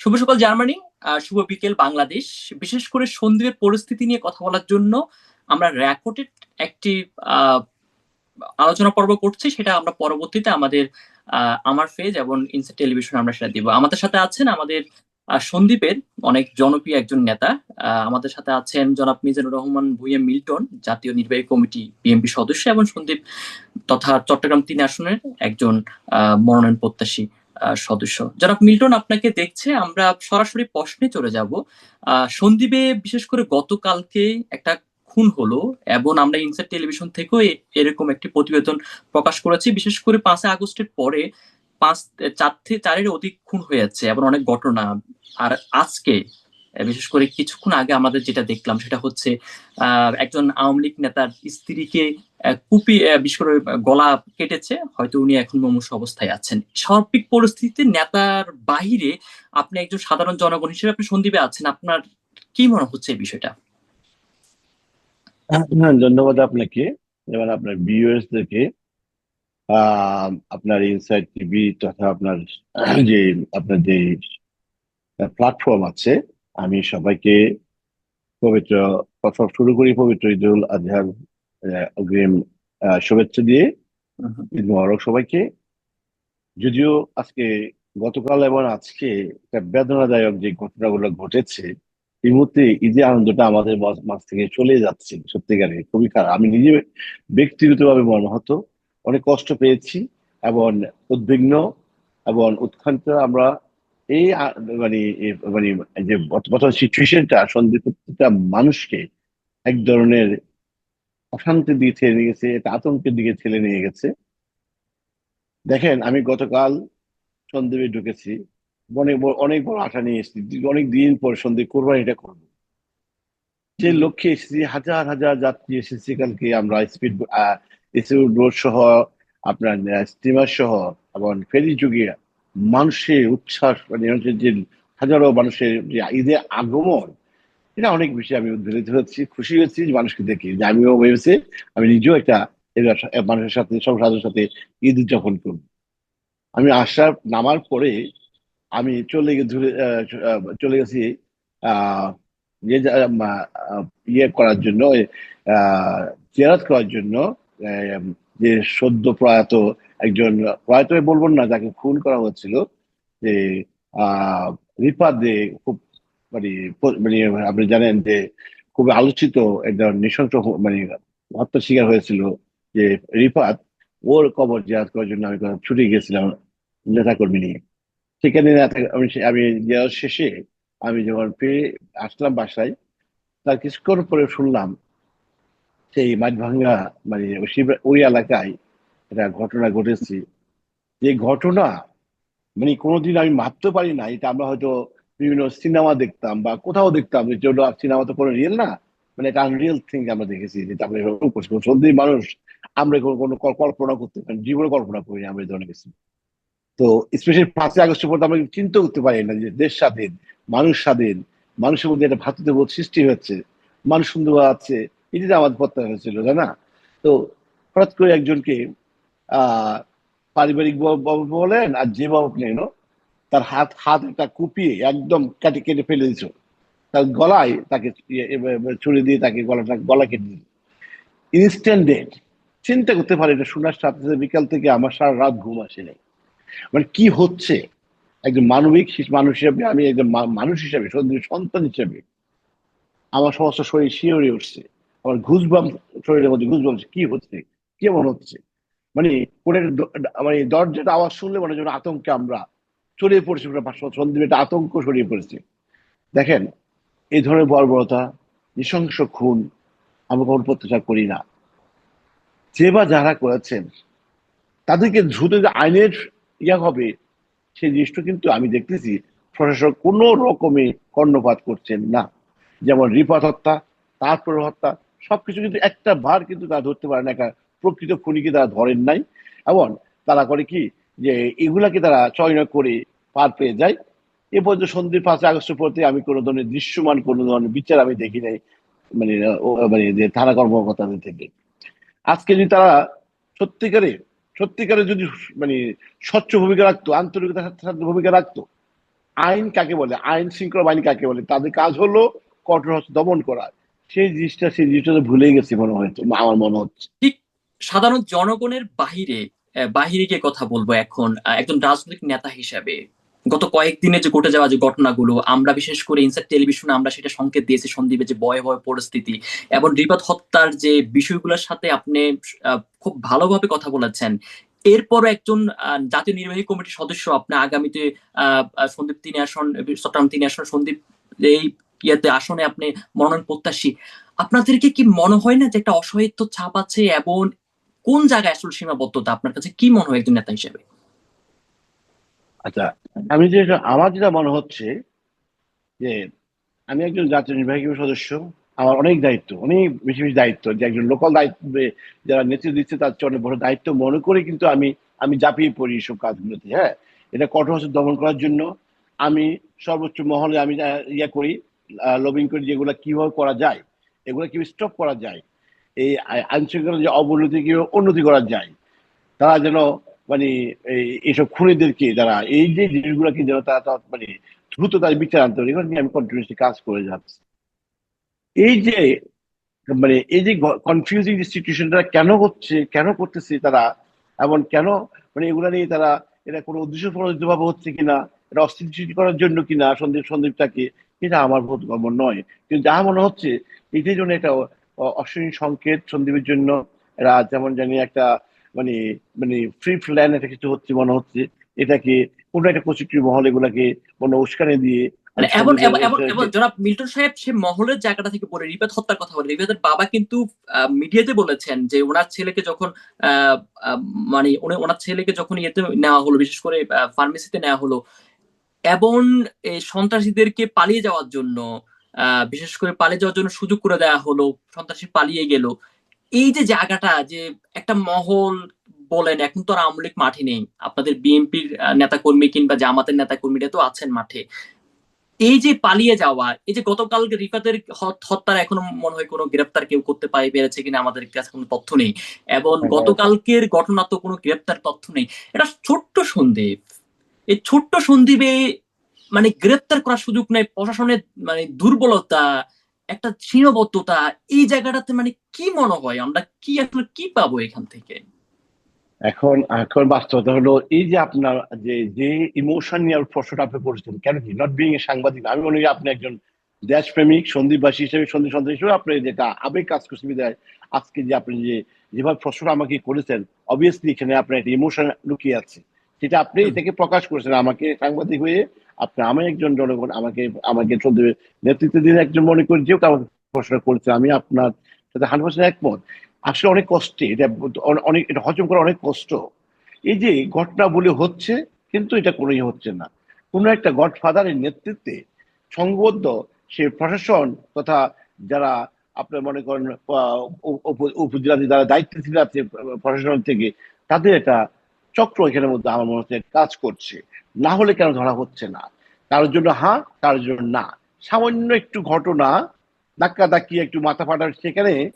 শুভ সকাল, জার্মানি। শুভ বিকেল, বাংলাদেশ। বিশেষ করে সন্দ্বীপের পরিস্থিতি নিয়ে কথা বলার জন্য আমরা রেকর্ডেড একটি আলোচনা পর্ব করছি। সেটা আমরা পরবর্তীতে আমাদের আমার ফেজ এবং ইনসা টেলিভিশন আমরা সেটা দিব। আমাদের সাথে আছেন আমাদের সন্দীপের অনেক জনপ্রিয় একজন নেতা। আমাদের সাথে আছেন জনাব মিজানুর রহমান ভুইয়া মিল্টন, জাতীয় নির্বাহী কমিটি বিএনপি সদস্য এবং সন্দীপ তথা চট্টগ্রাম তিন আসনের একজন মনোনয়ন প্রত্যাশী। সদস্য। যারা মিল্টন আপনাকে দেখছে, আমরা সরাসরি প্রশ্নে চলে যাব। সন্দীপে বিশেষ করে গতকালকে একটা খুন হলো এবং আমরা ইনসার টেলিভিশন থেকেও এরকম একটি প্রতিবেদন প্রকাশ করেছি। বিশেষ করে পাঁচই আগস্টের পরে পাঁচ, চার থেকে চারের অধিক খুন হয়ে যাচ্ছে এবং অনেক ঘটনা। আর আজকে বিশেষ করে কিছুক্ষণ আগে আমাদের যেটা দেখলাম সেটা হচ্ছে একজন আওয়ামী লীগ নেতার স্ত্রীকে কুপি বিশেষ করে গলা কেটেছে, হয়তো উনি এখন মমুষ অবস্থায় আছেন। সার্বিক পরিস্থিতিতে নেতার বাহিরে আপনি একজন সাধারণ জনগণ হিসেবে আপনি সন্দীপে আছেন, আপনার কি মনে হচ্ছে এই বিষয়টা? হ্যাঁ ধন্যবাদ আপনাকে। যেমন আপনার ভিউয়ার্স দেখে আপনার ইনসাইড টিভি তথা আপনার যে আপনার যে প্ল্যাটফর্ম আছে আমি সবাইকে পবিত্র প্রথম শুরু করি পবিত্র ঈদুল আজহার অগ্রিম শুভেচ্ছা দিয়ে। ঈদ মোবারক সবাইকে। যদিও আজকে গতকাল এবং আজকে একটা বেদনাদায়ক যে ঘটনাগুলো ঘটেছে এই মুহূর্তে ঈদের আনন্দটা আমাদের মাছ থেকে চলে যাচ্ছে সত্যিকারে। খুবই খারাপ। আমি নিজে ব্যক্তিগতভাবে মনে হতো অনেক কষ্ট পেয়েছি এবং উদ্বিগ্ন এবং উৎখান্ত আমরা এই মানে মানে যে বর্তমান সিচুয়েশনটা সন্ধি প্রত্যেকটা মানুষকে এক ধরনের অশান্তির দিকে ঠেলে নিয়ে গেছে এটা আতঙ্কের দিকে ঠেলে নিয়ে গেছে। দেখেন, আমি গতকাল সন্দীপে ঢুকেছি। অনেক বড় অনেক বড় আশা নিয়ে এসেছি। অনেক দিন পর সন্দীপ কোরবানিটা করব। যে লক্ষ্যে এসেছি, হাজার হাজার যাত্রী এসেছি কালকে আমরা স্পিড রোড সহ, আপনার স্টিমার সহ, এবং ফেরি যুগে মানুষের উচ্ছ্বাস মানে যে হাজারো মানুষের যে ঈদের আগমন, এটা অনেক বেশি আমি উদ্বেলিত হচ্ছি, খুশি হচ্ছি যে মানুষকে দেখি, যে আমিও ভেবেছি আমি নিজেও একটা মানুষের সাথে সব সাথে ঈদ উদযাপন করব। আমি আসার নামার পরে আমি চলে গিয়ে চলে গেছি ইয়ে করার জন্য জেরাত করার জন্য যে সদ্য প্রয়াত একজন, প্রয়াত বলব না, যাকে খুন করা হচ্ছিল, যে রিপা দে খুব মানে মানে আপনি জানেন যে খুব আলোচিত একজন নৃশংস মানে হত্যার শিকার হয়েছিল যে রিপাত ওর কবর জিয়াদ করার জন্য আমি ছুটে গিয়েছিলাম নেতাকর্মী নিয়ে। সেখানে আমি যাওয়ার শেষে আমি যখন ফিরে আসলাম বাসায়, তার কিছুক্ষণ পরে শুনলাম সেই মাঠভাঙ্গা মানে ওই এলাকায় একটা ঘটনা ঘটেছে। যে ঘটনা মানে কোনোদিন আমি ভাবতে পারি না এটা আমরা হয়তো বিভিন্ন সিনেমা দেখতাম বা কোথাও দেখতাম যে সিনেমা তো কোনো রিয়েল না মানে এটা আনরিয়েল থিং আমরা দেখেছি আমরা করছি। সত্যি মানুষ আমরা কোনো কল্পনা করতে পারি জীবনে কল্পনা করি আমরা এই ধরনের কিছু। তো স্পেশালি পাঁচই আগস্ট পর্যন্ত আমরা চিন্তা করতে পারি না যে দেশ স্বাধীন, মানুষ স্বাধীন, মানুষের মধ্যে একটা ভাতৃত্ববোধ সৃষ্টি হচ্ছে, মানুষ সুন্দর আছে এটি আমাদের প্রত্যাশা হয়েছিল তাই না? তো হঠাৎ করে একজনকে পারিবারিক বলেন আর যে বাবু নেন তার হাত হাত একটা কুপিয়ে একদম কেটে কেটে ফেলে দিছ তার গলায় তাকে ইয়ে, ছুরি দিয়ে তাকে গলাটা গলা কেটে দিল। ইনস্ট্যান্ট ডেট চিন্তা করতে পারে এটা শোনার সাথে সাথে বিকাল থেকে আমার সারা রাত ঘুম আসে নাই। মানে কি হচ্ছে? একজন মানবিক মানুষ হিসাবে আমি একজন মানুষ হিসাবে সন্তান হিসাবে আমার সমস্ত শরীর শিওরে উঠছে। আমার ঘুষবাম শরীরের মধ্যে ঘুষবাম কি হচ্ছে? কেমন হচ্ছে? মানে কোনের মানে দরজাটা আওয়াজ শুনলে মনে যেন আতঙ্কে আমরা। ছড়িয়ে পড়েছি সন্দীপে একটা আতঙ্ক ছড়িয়ে পড়েছে। দেখেন, এই ধরনের বর্বরতা, নৃশংস খুন, আমরা কখনো প্রত্যাশা করি না। যে বা যারা করেছেন, তাদেরকে দ্রুত যে আইনের ইয়া হবে, সেই জিনিসটা কিন্তু আমি দেখতেছি, প্রশাসক কোনো রকমে কর্ণপাত করছেন না। যেমন রিপাত হত্যা, তারপর হত্যা সবকিছু কিন্তু একটা ভার কিন্তু তারা ধরতে পারে না, একটা প্রকৃত খুনিকে তারা ধরেন নাই। এবং তারা করে কি যে এগুলাকে তারা চয়ন করে পার পেয়ে যায়। এ পর্যন্ত সন্ধ্যে পাঁচ আগস্ট প্রতি আমি কোনো ধরনের দৃশ্যমান, কোনো ধরনের বিচার আমি দেখি নাই মানে মানে যে থানা কর্মকর্তাদের থেকে। আজকে যদি তারা সত্যিকারে সত্যিকারে যদি মানে স্বচ্ছ ভূমিকা রাখতো আন্তরিকতার সাথে ভূমিকা রাখতো, আইন কাকে বলে, আইন শৃঙ্খলা বাহিনী কাকে বলে, তাদের কাজ হলো কঠোর হস্তে দমন করা। সেই জিনিসটা সেই জিনিসটা তো ভুলে গেছি মনে হয়তো আমার মনে হচ্ছে। সাধারণ জনগণের বাহিরে বাহিরে গিয়ে কথা বলব এখন একজন রাজনৈতিক নেতা হিসাবে। গত কয়েকদিনে যে ঘটে যাওয়া যে ঘটনাগুলো আমরা বিশেষ করে ইনসাইড টেলিভিশনে আমরা সেটা সংকেত দিয়েছি সন্দীপে যে ভয় ভয় পরিস্থিতি এবং রিপাত হত্যার যে বিষয়গুলোর সাথে আপনি খুব ভালোভাবে কথা বলেছেন। এরপর একজন জাতীয় নির্বাহী কমিটির সদস্য আপনি আগামীতে আহ, সন্দীপ তিনি আসন চট্টগ্রাম তিন আসন সন্দীপ এই ইয়েতে আসনে আপনি মনোনয়ন প্রত্যাশী। আপনাদেরকে কি মনে হয় না যে একটা অসহায়িত্ব ছাপ আছে এবং কোন জায়গায় আসলে সীমাবদ্ধতা? আপনার কাছে কি মনে হয় একজন নেতা হিসেবে? আচ্ছা আমি যেটা আমার যেটা মনে হচ্ছে যে আমি একজন জাতীয় নির্বাহী সদস্য, আমার অনেক দায়িত্ব, অনেক বেশি বেশি দায়িত্ব, যে একজন লোকাল দায়িত্ব যারা নেতৃত্ব দিচ্ছে তার চেয়ে অনেক বড় দায়িত্ব মনে করে কিন্তু আমি আমি জাপিয়ে পড়ি এইসব কাজগুলোতে হ্যাঁ? এটা কঠোর দমন করার জন্য আমি সর্বোচ্চ মহলে আমি ইয়ে করি লবিং করি যেগুলো কীভাবে করা যায়, এগুলো কীভাবে স্টপ করা যায়, এই আইন শৃঙ্খলা যে অবনতি কীভাবে উন্নতি করা যায়, তারা যেন মানে এই- এইসব খুনিদেরকে যারা, এই যে জিনিসগুলোকে যেন তারা মানে দ্রুত তার বিচার আনতে পারে, এগুলো নিয়ে আমি কন্টিনিউসলি কাজ করে যাচ্ছি। এই যে মানে এই যে কনফিউজিং সিচুয়েশনটা কেন হচ্ছে, কেন করতেছে তারা, এবং কেন মানে এগুলো নিয়ে তারা, এটা কোনো উদ্দেশ্য প্রণোদিত ভাবে হচ্ছে কিনা, এটা অস্থিতিশীল করার জন্য কিনা, সন্দীপ সন্দীপটাকে এটা আমার বোধ গম্য নয়। কিন্তু যা মনে হচ্ছে এটার জন্য একটা অ- অশ্বিনী সংকেত সন্দীপের জন্য এরা যেমন জানি একটা মানে মানে ফ্রি প্ল্যান একটা কিছু হচ্ছে মনে হচ্ছে এটাকে কোনো একটা প্রযুক্তির মহল এগুলাকে কোনো উস্কানি দিয়ে মানে এমন এমন- এমন জনাব মিল্টন সাহেব সে মহলের জায়গাটা থেকে পড়ে রিপাত হত্যার কথা বলে। রিপাতের বাবা কিন্তু মিডিয়াতে বলেছেন যে ওনার ছেলেকে যখন মানে ওনার ছেলেকে যখন ইয়েতে নেওয়া হলো বিশেষ করে ফার্মেসিতে নেওয়া হলো এবং সন্ত্রাসীদেরকে পালিয়ে যাওয়ার জন্য বিশেষ করে পালিয়ে যাওয়ার জন্য সুযোগ করে দেওয়া হলো সন্ত্রাসী পালিয়ে গেল। এই যে জায়গাটা যে একটা মহল বলেন এখন তো আর আওয়ামী লীগ মাঠে নেই। আপনাদের বিএনপির নেতা কর্মী কিংবা জামাতের নেতা কর্মীরা তো আছেন মাঠে। এই যে পালিয়ে যাওয়া এই যে গতকাল রিফাতের হত- হত্যার এখনও মনে হয় কোনো গ্রেপ্তার কেউ করতে পারে পেরেছে কিনা আমাদের কাছে কোনো তথ্য নেই। এবং হ্যাঁ। গতকালকের ঘটনা তো কোনো গ্রেপ্তার তথ্য নেই। এটা ছোট্ট সন্দীপ এই ছোট্ট সন্দীপে মানে গ্রেপ্তার করার সুযোগ নেই, প্রশাসনের মানে দুর্বলতা, একটা সীমাবদ্ধতা, এই জায়গাটাতে মানে কি মনে হয়? আমরা কি আসলে কি পাবো এখান থেকে? এখন এখন বাস্তবতা হলো এই যে আপনার যে যে ইমোশন নিয়ে প্রশ্নটা আপনি করেছেন, কেন কি? নট বিং এ সাংবাদিক, আমি মনে করি আপনি একজন দেশপ্রেমিক সন্দীপবাসী হিসেবে সন্দীপ সন্ত্রাসী হিসেবে আপনি যেটা আবেগ কাজ করছে বিদায় আজকে যে আপনি যে, যেভাবে প্রশ্নটা আমাকে করেছেন অবভিয়াসলি এখানে আপনার একটা ইমোশন লুকিয়ে আছে। সেটা আপনি এটাকে প্রকাশ করেছেন। আমাকে সাংবাদিক হয়ে আপনি আমি একজন জনগণ আমাকে আমাকে সন্দীপের নেতৃত্ব দিয়ে একজন মনে করি যেহেতু আমাকে প্রশ্ন করেছে আমি আপনার সাথে হান্ড্রেড পার্সেন্ট একমত। আসলে অনেক কষ্টে এটা অনেক এটা হজম করা অনেক কষ্ট। এই যে ঘটনা বলে হচ্ছে কিন্তু এটা কোনোই হচ্ছে না। কোনো একটা গডফাদারের নেতৃত্বে সংবদ্ধ সে প্রশাসন তথা যারা আপনার মনে করেন উপজেলাতে যারা দায়িত্বশীল আছে প্রশাসন থেকে তাদের একটা চক্র এখানের মধ্যে আমার মনে হচ্ছে কাজ করছে। না হলে কেন ধরা হচ্ছে না? কারোর জন্য হ্যাঁ কারোর জন্য না। সামান্য একটু ঘটনা ধাক্কা ধাক্কি একটু মাথা ফাটার সেখানে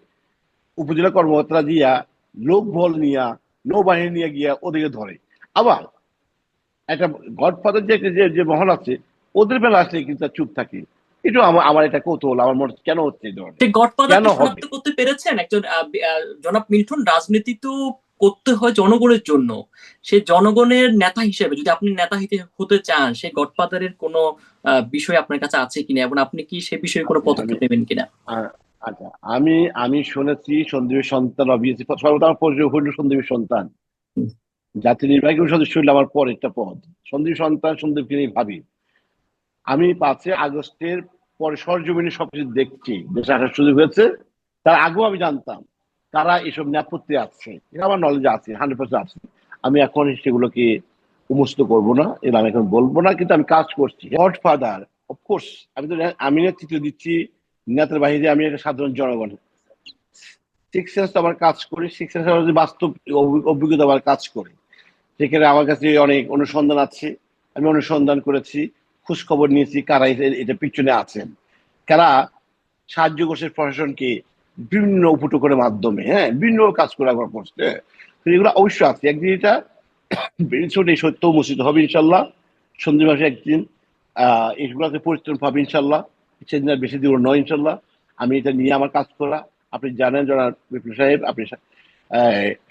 উপজেলা কর্মকর্তারা দিয়া লোক বল নিয়া নৌবাহিনী নিয়ে গিয়া ওদেরকে ধরে। আবার একটা গডফাদার যে যে- যে মহল আছে ওদের বেলা আসলে কিন্তু তার চুপ থাকে। এটা আমার আমার এটা কৌতূহল আমার মনে হচ্ছে কেন হচ্ছে এই ধরনের? করতে পেরেছেন? একজন জনাব মিল্টন রাজনীতি তো করতে হয় জনগণের জন্য। সে জনগণের নেতা হিসেবে যদি আপনি নেতা হিতে- চান সেই গডফাদারের কোনো বিষয় আপনার কাছে আছে কিনা এবং আপনি কি সে বিষয়ে কোনো পদক্ষেপ নেবেন কিনা? আচ্ছা। আমি আমি শুনেছি সন্দীপের সন্তান অবভিয়াসলি সর্বদা পরিচয় হইল সন্দীপের সন্তান। জাতীয় নির্বাহী সদস্য হইল আমার পর একটা পদ। সন্দীপ সন্তান সন্দীপকে নিয়ে ভাবি। আমি পাঁচই আগস্টের পরে সরজমিনে সবকিছু দেখছি দেশে আসার সুযোগ হয়েছে। তার আগেও আমি জানতাম। তারা এসব নেপথ্যে আছে। এটা আমার নলেজ আছে হান্ড্রেড পার্সেন্ট আছে। আমি এখন সেগুলোকে উমস্ত করব না এর আমি এখন বলব না, কিন্তু আমি কাজ করছি। গড ফাদার অফকোর্স আমি তো আমি নেতৃত্ব দিচ্ছি, নেতার বাহিরে আমি একটা সাধারণ জনগণ। সিক্স সেন্স তো আমার কাজ করি সিক্স সেন্স আমার বাস্তব অভিজ্ঞতা আমার কাজ করে। সেখানে আমার কাছে অনেক অনুসন্ধান আছে, আমি অনুসন্ধান করেছি খোঁজ খবর নিয়েছি কারা এটা পিছনে আছেন। কারা সাহায্য করছে প্রশাসনকে বিভিন্ন উপটুকরের মাধ্যমে হ্যাঁ বিভিন্ন কাজ করে করছে। এগুলো অবশ্যই আছে। একদিন এটা ছোট সত্য উন্মোচিত হবে ইনশাল্লাহ সন্ধি মাসে একদিন। এগুলোতে পরিত্রাণ পাবে ইনশাল্লাহ। সেদিন আর বেশি দূর নয় ইনশাল্লাহ। আমি এটা নিয়ে আমার কাজ করা। আপনি জানেন যারা বিপ্লব সাহেব, আপনি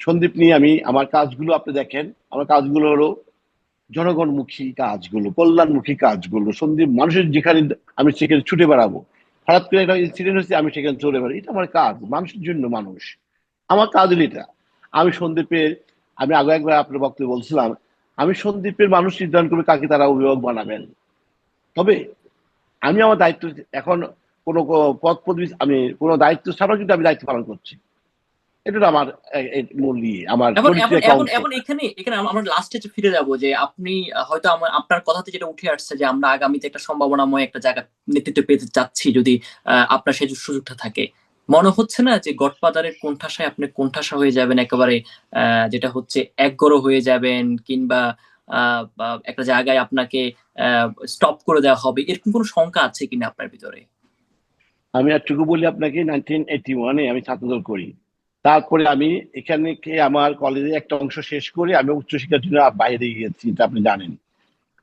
সন্দীপ নিয়ে আমি আমার কাজগুলো আপনি দেখেন। আমার কাজগুলো হলো জনগণমুখী কাজগুলো, কল্যাণমুখী কাজগুলো, সন্দীপ মানুষের যেখানে আমি সেখানে ছুটে বেড়াবো। হঠাৎ করে একটা ইনসিডেন্ট হচ্ছে আমি সেখানে চলে বেড়াই। এটা আমার কাজ, মানুষের জন্য মানুষ। আমার কাজ এটা। আমি সন্দীপের, আমি আগে একবার আপনার বক্তব্য বলছিলাম, আমি সন্দীপের মানুষ নির্ধারণ করবে কাকে তারা অভিভাবক বানাবেন। তবে আমি আমার দায়িত্ব, এখন কোনো পদ পদবি আমি কোনো দায়িত্ব ছাড়াও কিন্তু আমি দায়িত্ব পালন করছি। এটা আমার মূল আমার এখন এখন এখন আমরা লাস্টে ফিরে যাব যে আপনি হয়তো আমার আপনার কথাতে যেটা উঠে আসছে যে আমরা আগামীতে একটা সম্ভাবনাময় একটা জায়গা নেতৃত্ব পেতে চাচ্ছি যদি আপনার সেই সুযোগটা থাকে। মনে হচ্ছে না যে গডফাদারের কোণঠাসায় আপনি কোণঠাসা হয়ে যাবেন একেবারে যেটা হচ্ছে একগরো হয়ে যাবেন কিংবা একটা জায়গায় আপনাকে স্টপ করে দেওয়া হবে। এরকম কোনো শঙ্কা আছে কিনা আপনার ভিতরে? আমি একটুকু বলি আপনাকে নাইনটিন এইটি ওয়ানে আমি ছাত্রদল করি। তারপরে আমি এখানে কে আমার কলেজে একটা অংশ শেষ করে আমি উচ্চশিক্ষার জন্য বাইরে গিয়েছি, এটা আপনি জানেন।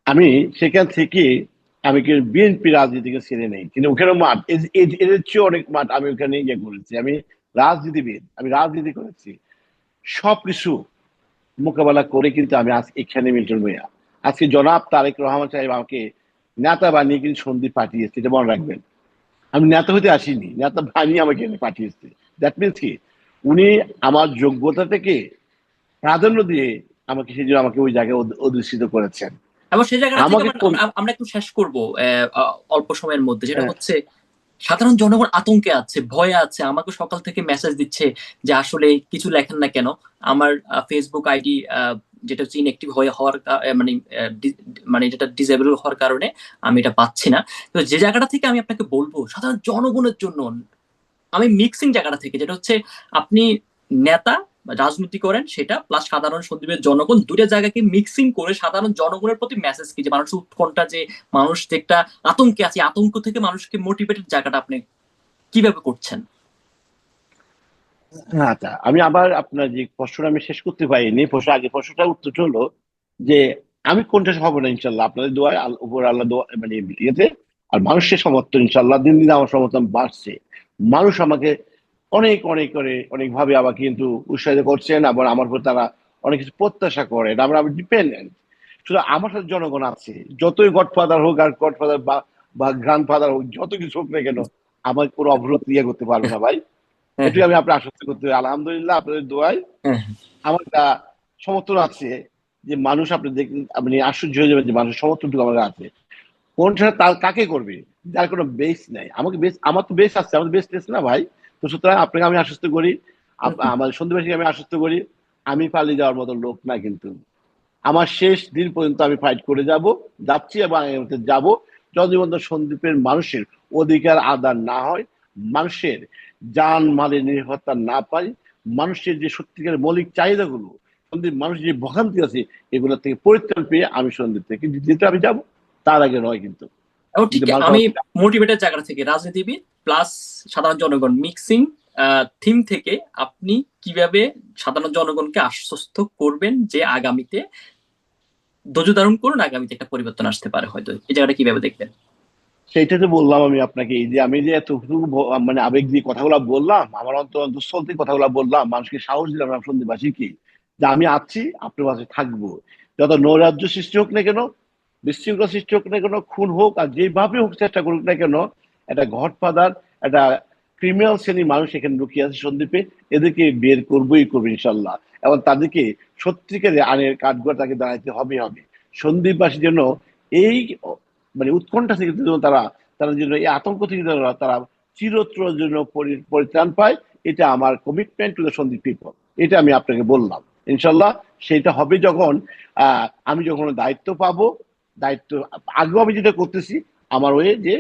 আমি সেখান থেকে আমি কি বিএনপি রাজনীতিকে ছেড়ে নেই, কিন্তু ওখানে মাঠ, এ- এ- এদের চেয়ে অনেক মাঠ আমি ওখানে ইয়ে করেছি। আমি রাজনীতিবিদ, আমি রাজনীতি করেছি। সবকিছু মোকাবেলা করে কিন্তু আমি আজ এখানে মিল্টন ভূঁইয়া। আজকে জনাব তারেক রহমান সাহেব আমাকে নেতা বানিয়ে কিন্তু সন্ধি পাঠিয়েছে, এটা মনে রাখবেন। আমি নেতা হতে আসিনি, নেতা বানিয়ে আমাকে পাঠিয়েছে। দ্যাট মিনস কি? উনি আমার যোগ্যতা থেকে প্রাধান্য দিয়ে আমাকে সেই জন্য আমাকে ওই জায়গায় অধ- অধিষ্ঠিত করেছেন। এবং সেই জায়গাটা আমরা- একটু শেষ করব অল্প সময়ের মধ্যে। যেটা হ্যাঁ। হচ্ছে সাধারণ জনগণ আতঙ্কে আছে ভয়ে আছে আমাকে সকাল থেকে মেসেজ দিচ্ছে যে আসলে কিছু লেখেন না কেন? আমার ফেসবুক আইডি যেটা হচ্ছে ইনঅ্যাক্টিভ হয়ে হওয়ার মানে মানে যেটা ডিসেবল হওয়ার কারণে আমি এটা পাচ্ছি না। তো যে জায়গাটা থেকে আমি আপনাকে বলব সাধারণ জনগণের জন্য আমি মিক্সিং জায়গাটা থেকে, যেটা হচ্ছে আপনি নেতা রাজনীতি করেন, সেটা প্লাস সাধারণ সন্দীপের জনগণ, দুইটা জায়গাকে মিক্সিং করে সাধারণ জনগণের প্রতি মেসেজ কি? যে মানুষের উৎকণ্ঠা যে মানুষ যে একটা আতঙ্কে আছে, আতঙ্ক থেকে মানুষকে মোটিভেটেড জায়গাটা আপনি কীভাবে করছেন? আচ্ছা আমি আবার আপনার যে প্রশ্নটা আমি শেষ করতে পারিনি, প্রশ্ন আগে প্রশ্নটা উত্তর হলো যে আমি কোনটা হব না ইনশাল্লাহ আপনাদের আল- উপর আল্লাহ দোয়া মানে ইয়েতে, আর মানুষের সমর্থন ইনশাল্লাহ দিন দিন আমার সমর্থন বাড়ছে। মানুষ আমাকে অনেক অনেক করে অনেক ভাবে আমাকে কিন্তু উৎসাহিত করছেন আবার আমার উপর তারা অনেক কিছু প্রত্যাশা করেন। আমরা আমি ডিপেন্ডেন্ট শুধু আমার সাথে জনগণ আছে। যতই গডফাদার হোক আর গডফাদার বা বা গ্র্যান্ডফাদার হোক যত কিছু হোক না কেন আমার কোনো অবরোধ ইয়ে করতে পারবে না ভাই। এটুকু আমি আপনার আশ্বস্ত করতে আলহামদুলিল্লাহ আপনাদের দোয়ায় হ্যাঁ। আমার একটা সমর্থন আছে যে মানুষ আপনি দেখেন আপনি আশ্চর্য হয়ে যাবেন যে মানুষের সমর্থনটুকু আমার আছে। কোনটা তার কাকে করবে? যার কোনো বেস নেই। আমাকে বেস আমার তো বেস আছে আমার বেস টেস না ভাই। তো সুতরাং আপনাকে আমি আশ্বস্ত করি। আমার সন্ধ্যেবাসীকে আমি আশ্বস্ত করি। আমি পালিয়ে যাওয়ার মতো লোক না কিন্তু। আমার শেষ দিন পর্যন্ত আমি ফাইট করে যাব যাচ্ছি এবং যাব। যতদিন সন্দীপের মানুষের অধিকার আদান না হয় মানুষের যান মালের নিরাপত্তা না পায় মানুষের যে সত্যিকার মৌলিক চাহিদাগুলো সন্দীপ মানুষ যে ভোগান্তি আছে এগুলো থেকে পরিত্রাণ পেয়ে আমি সন্দীপ থেকে দিতে আমি যাব। তার আগে নয় কিন্তু। আমি মোটিভেটেড জায়গা থেকে রাজনীতিবিদ প্লাস সাধারণ জনগণ মিক্সিং থিম থেকে আপনি কীভাবে সাধারণ জনগণকে আশ্বস্ত করবেন যে আগামীতে ধৈর্য ধারণ করুন আগামীতে একটা পরিবর্তন আসতে পারে হয়তো। এই জায়গাটা কীভাবে দেখবেন? সেইটা তো বললাম আমি আপনাকে এই যে আমি যে এতটুকু মানে আবেগ দিয়ে কথাগুলো বললাম আমার অন্তর অন্তঃস্থল থেকে কথাগুলো বললাম মানুষকে সাহস দিলাম আমার কি যে আমি আছি আপনার পাশে থাকব। যত নৈরাজ্য সৃষ্টি হোক না কেন বিশৃঙ্খলা সৃষ্টি হোক না কেন, খুন হোক আর যেভাবে হোক চেষ্টা করুক না কেন, একটা ঘটপাদার, একটা ক্রিমিনাল শ্রেণির মানুষ এখানে লুকিয়ে আছে সন্দীপে। এদেরকে বের করবোই করব ইনশাল্লাহ। এবং তাদেরকে সত্যিকারে আনের কাঠগড় তাকে দাঁড়াইতে হবে হবে। সন্দীপবাসীর জন্য এই মানে উৎকণ্ঠা থেকে যেন তারা তারা যেন এই আতঙ্ক থেকে যেন তারা চিরত্রের জন্য পরি- পরিত্রাণ পায়, এটা আমার commitment to the Sandwip people এটা আমি আপনাকে বললাম। ইনশাল্লাহ, সেটা হবে যখন আমি যখন দায়িত্ব পাবো দায়িত্ব আগেও আমি যেটা করতেছি আমার ওয়ে যে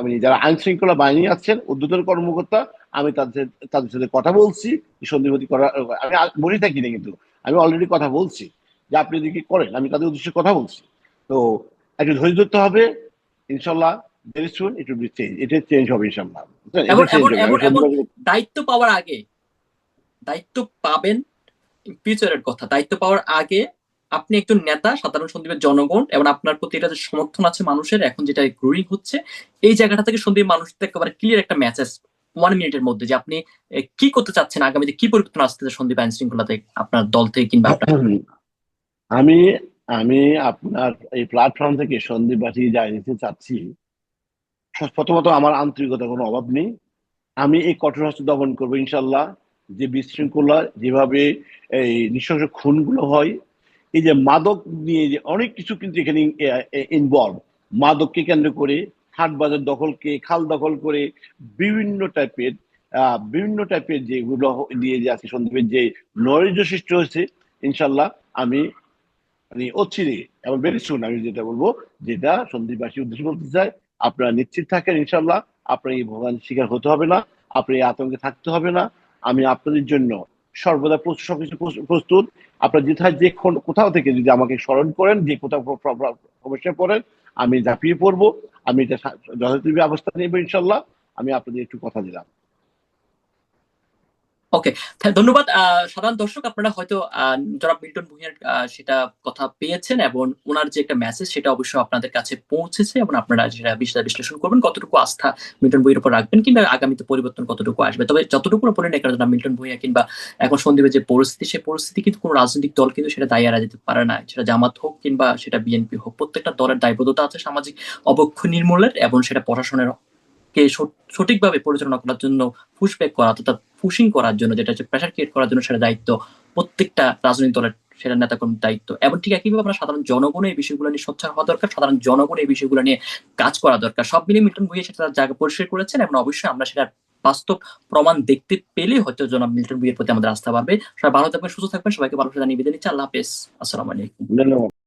আমি যারা আইন শৃঙ্খলা বাহিনী আছেন উদ্যোতন কর্মকর্তা আমি তাদের তাদের সাথে কথা বলছি সন্ধিপতি করা আমি বলি থাকি না কিন্তু আমি অলরেডি কথা বলছি যে আপনি যদি কি করেন আমি তাদের উদ্দেশ্যে কথা বলছি। তো একটু ধৈর্য ধরতে হবে ইনশাল্লাহ very soon it will be change এটা চেঞ্জ হবে ইনশাল্লাহ। দায়িত্ব পাওয়ার আগে দায়িত্ব পাবেন ফিউচারের কথা দায়িত্ব পাওয়ার আগে আপনি একজন নেতা, সাধারণ সন্দীপের জনগণ এবং আপনার প্রতি এটা যে সমর্থন আছে মানুষের, এখন যেটা গ্রোয়িং হচ্ছে, এই জায়গাটা থেকে সন্দীপ মানুষদের একেবারে ক্লিয়ার একটা মেসেজ ওয়ান মিনিটের মধ্যে যে আপনি কি করতে চাচ্ছেন আগামীতে, কি পরিবর্তন আসতে সন্দীপ আইন শৃঙ্খলাতে আপনার দল থেকে কিংবা আপনার আমি আমি আপনার এই প্ল্যাটফর্ম থেকে সন্দীপবাসী নিতে চাচ্ছি, প্রথমত আমার আন্তরিকতা কোনো অভাব নেই। আমি এই কঠোর হস্তে দমন করব ইনশাল্লাহ। যে বিশৃঙ্খলা, যেভাবে এই নৃশংস খুনগুলো হয় এই যে মাদক নিয়ে যে অনেক কিছু কিন্তু এখানে ইনভলভ মাদককে কেন্দ্র করে, হাট বাজার দখলকে, খাল দখল করে, বিভিন্ন টাইপের বিভিন্ন টাইপের যেগুলো নিয়ে যে আছে সন্দীপের যে নৈরাজ্য সৃষ্টি হয়েছে ইনশাল্লাহ আমি মানে অচিরে, এবং ভেরি সুন আমি যেটা বলব, যেটা সন্দীপবাসী উদ্দেশ্য বলতে চাই আপনারা নিশ্চিত থাকেন ইনশাল্লাহ আপনার এই ভোগান শিকার হতে হবে না আপনি এই আতঙ্কে থাকতে হবে না। আমি আপনাদের জন্য সর্বদা প্রস্তুত সবকিছু প্রস্তুত- আপনার যেথায় যে কোথাও থেকে যদি আমাকে স্মরণ করেন, যে কোথাও সমস্যায় পড়েন, আমি ঝাঁপিয়ে পড়ব। আমি এটা যথাযথ ব্যবস্থা নেব ইনশাল্লাহ। আমি আপনাদের একটু কথা দিলাম। থ্যা- ধন্যবাদ। সাধারণ দর্শক, আপনারা হয়তো জনাব মিল্টন ভুঁইয়ার সেটা কথা পেয়েছেন এবং ওনার যে একটা মেসেজ সেটা অবশ্যই আপনাদের কাছে পৌঁছেছে এবং আপনারা সেটা বিষয় বিশ্লেষণ করবেন কতটুকু আস্থা মিল্টন ভুঁইয়ের উপর রাখবেন কিংবা আগামীতে পরিবর্তন কতটুকু আসবে। তবে যতটুকু উপরে নেই কারণ মিল্টন ভুঁইয়া কিংবা এখন সন্দীপের যে পরিস্থিতি, সেই পরিস্থিতি কিন্তু কোনো রাজনৈতিক দল কিন্তু সেটা দায়ী এড়া যেতে পারে না। সেটা জামাত হোক কিংবা সেটা বিএনপি হোক, প্রত্যেকটা দলের দায়বদ্ধতা আছে সামাজিক অবক্ষ নির্মূলের এবং সেটা প্রশাসনের কে সঠ- সঠিকভাবে পরিচালনা করার জন্য পুশব্যাক করা, অর্থাৎ পুশিং করার জন্য, যেটা হচ্ছে প্রেশার ক্রিয়েট করার জন্য সেটা দায়িত্ব, প্রত্যেকটা রাজনৈতিক দলের সেটা নেতাকর্মীর দায়িত্ব। এবং ঠিক একইভাবে আমরা সাধারণ জনগণ এই বিষয়গুলো নিয়ে সোচ্চার হওয়া দরকার, সাধারণ জনগণ এই বিষয়গুলো নিয়ে কাজ করা দরকার। সব মিলিয়ে মিল্টন ভুইয়া সেটা তার জায়গা পরিষ্কার করেছেন এবং অবশ্যই আমরা সেটা বাস্তব প্রমাণ দেখতে পেলে হয়তো জনাব মিল্টন ভুইয়ের প্রতি আমাদের আস্থা বাড়বে। সবাই ভালো থাকবেন, সুস্থ থাকবেন, সবাইকে ভালো জানিয়ে বিদায় নিচ্ছি। আল্লাহ হাফেজ। আসসালামু আলাইকুম। ধন্যবাদ।